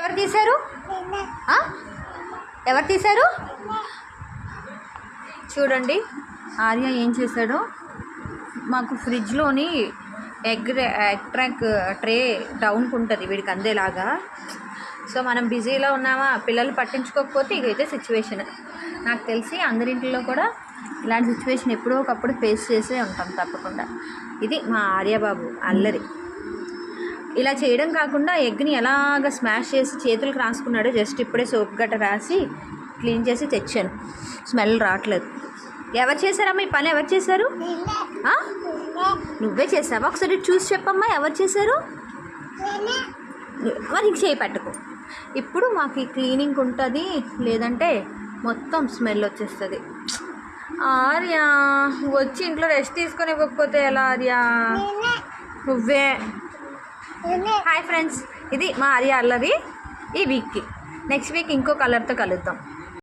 ఎవరు తీశారు? ఎవరు తీశారు? చూడండి ఆర్య ఏం చేశాడో. మాకు ఫ్రిడ్జ్లోని ఎగ్ ఎగ్ ట్రాక్ ట్రే డౌన్కి ఉంటుంది వీడికి అందేలాగా. సో మనం బిజీలో ఉన్నామా? పిల్లలు పట్టించుకోకపోతే ఇదైతే సిచ్యువేషన్. నాకు తెలిసి అందరింట్లో కూడా ఇలాంటి సిచ్యువేషన్ ఎప్పుడో ఒకప్పుడు ఫేస్ చేసే ఉంటాం తప్పకుండా. ఇది మా ఆర్యబాబు అల్లరి. ఇలా చేయడం కాకుండా ఎగ్ని ఎలాగ స్మాష్ చేసి చేతులకు రాసుకున్నాడో జస్ట్ ఇప్పుడే సోప్ గట్ట రాసి క్లీన్ చేసి తెచ్చాను. స్మెల్ రావట్లేదు. ఎవరు చేశారమ్మా ఈ పని? ఎవరు చేశారు? నువ్వే చేసావా? ఒకసారి చూసి చెప్పమ్మా ఎవరు చేశారు? మరి ఇంక చేయి పట్టుకో. ఇప్పుడు మాకు ఈ క్లీనింగ్ ఉంటుంది లేదంటే మొత్తం స్మెల్ వచ్చేస్తుంది. ఆర్య వచ్చి ఇంట్లో రెస్ట్ తీసుకొని ఇవ్వకపోతే ఎలా ఆర్యా? నువ్వే. హాయ్ ఫ్రెండ్స్ ఇది మా ఆర్య అల్లరి ఈ వీక్కి. నెక్స్ట్ వీక్ ఇంకో కలర్తో కలుద్దాం.